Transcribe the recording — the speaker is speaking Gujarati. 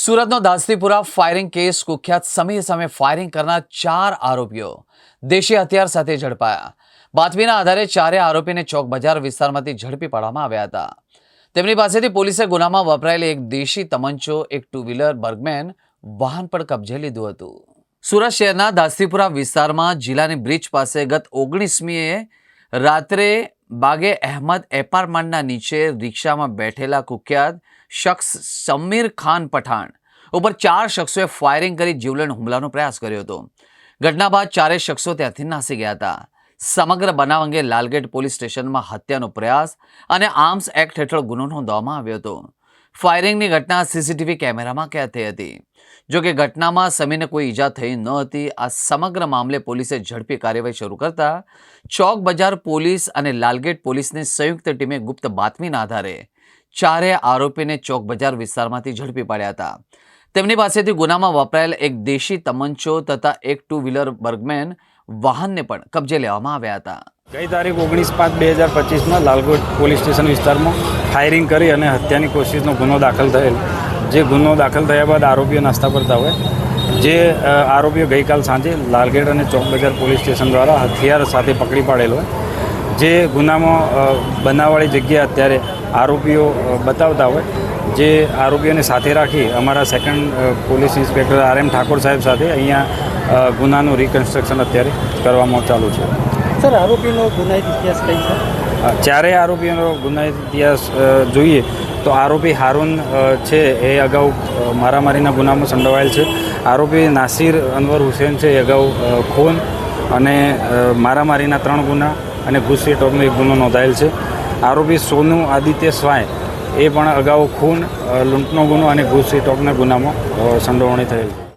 સુરતનો દાસતીપુરા ફાયરિંગ કેસ કુખ્યાત સમીર સામે ફાયરિંગ કરનાર ચાર આરોપીઓ દેશી હથિયાર સાથે ઝડપાયા. બાતમીના આધારે ચારે આરોપીને ચોક બજાર વિસ્તારમાંથી ઝડપી પાડવામાં આવ્યા હતા. તેમની પાસેથી પોલીસે ગુનામાં વપરાયેલી એક દેશી તમંચો, એક ટુ વ્હીલર બર્ગમેન, વાહન પણ કબજે લીધું હતું. સુરત શહેરના દાસતીપુરા વિસ્તારમાં જિલ્લાની બ્રિજ પાસે ગત ઓગણીસમીએ રાત્રે બાગે અહેમદ એપાર્ટમેન્ટના નીચે રિક્ષામાં બેઠેલા કુખ્યાત શખ્સ સમીર ખાન પઠાણ ઉપર ચાર શખ્સોએ ફાયરિંગ કરી જીવલેણ હુમલાનો પ્રયાસ કર્યો હતો. ઘટના બાદ ચારેય શખ્સો ત્યાંથી નાસી ગયા હતા. સમગ્ર બનાવ અંગે લાલગેટ પોલીસ સ્ટેશનમાં હત્યાનો પ્રયાસ અને આર્મ્સ એક્ટ હેઠળ ગુનો નોંધવામાં આવ્યો હતો. ફાયરિંગની ઘટના સીસીટીવી કેમેરામાં કેદ થઈ હતી? જો કે ઘટનામાં સમીરને કોઈ ઈજા થઈ ન હતી, આ સમગ્ર મામલે પોલીસે ઝડપી કાર્યવાહી શરૂ કરતા ચોક બજાર પોલીસ અને લાલગેટ પોલીસની સંયુક્ત ટીમે ગુપ્ત બાતમીના આધારે ચારે આરોપીને ચોક બજાર વિસ્તારમાંથી ઝડપી પાડ્યા હતા. તેમની પાસેથી ગુનામાં વપરાયેલ એક દેશી તમંચો તથા એક ટુ વ્હીલર બર્ગમેન વાહનને પણ કબજે લેવામાં આવ્યા હતા. ગઈ તારીખ ઓગણીસ પાંચ બે હજાર પચીસમાં લાલગોટ પોલીસ સ્ટેશન વિસ્તારમાં ફાયરિંગ કરી અને હત્યાની કોશિશનો ગુનો દાખલ થયેલ. જે ગુનો દાખલ થયા બાદ આરોપીઓ નાસ્તા કરતા હોય. જે આરોપીઓ ગઈકાલ સાંજે લાલગેટ અને ચોક બજાર પોલીસ સ્ટેશન દ્વારા હથિયાર સાથે પકડી પાડેલો હોય. જે ગુનામાં બનાવવાળી જગ્યા અત્યારે આરોપીઓ બતાવતા હોય. જે આરોપીઓને સાથે રાખી અમારા second police inspector R M Thakor સાહેબ સાથે અહીંયા ગુનાનું રિકન્સ્ટ્રક્શન અત્યારે કરવામાં ચાલુ છે. સર, આરોપીનો ગુનાહિત ઇતિહાસ કઈ છે? ચારેય આરોપીઓનો ગુનાહિત ઇતિહાસ જોઈએ તો આરોપી હારૂન છે. એ અગાઉ મારામારીના ગુનામાં સંડોવાયેલ છે. આરોપી નાસિર અનવર હુસેન છે. એ અગાઉ ખૂન અને મારામારીના ત્રણ ગુના અને ઘૂસી ટોકનો એક ગુનો નોંધાયેલ છે. આરોપી સોનુ આદિત્ય સ્વાય એ પણ અગાઉ ખૂન લૂંટનો ગુનો અને ઘૂસી ટોકના ગુનામાં સંડોવણી થયેલ છે.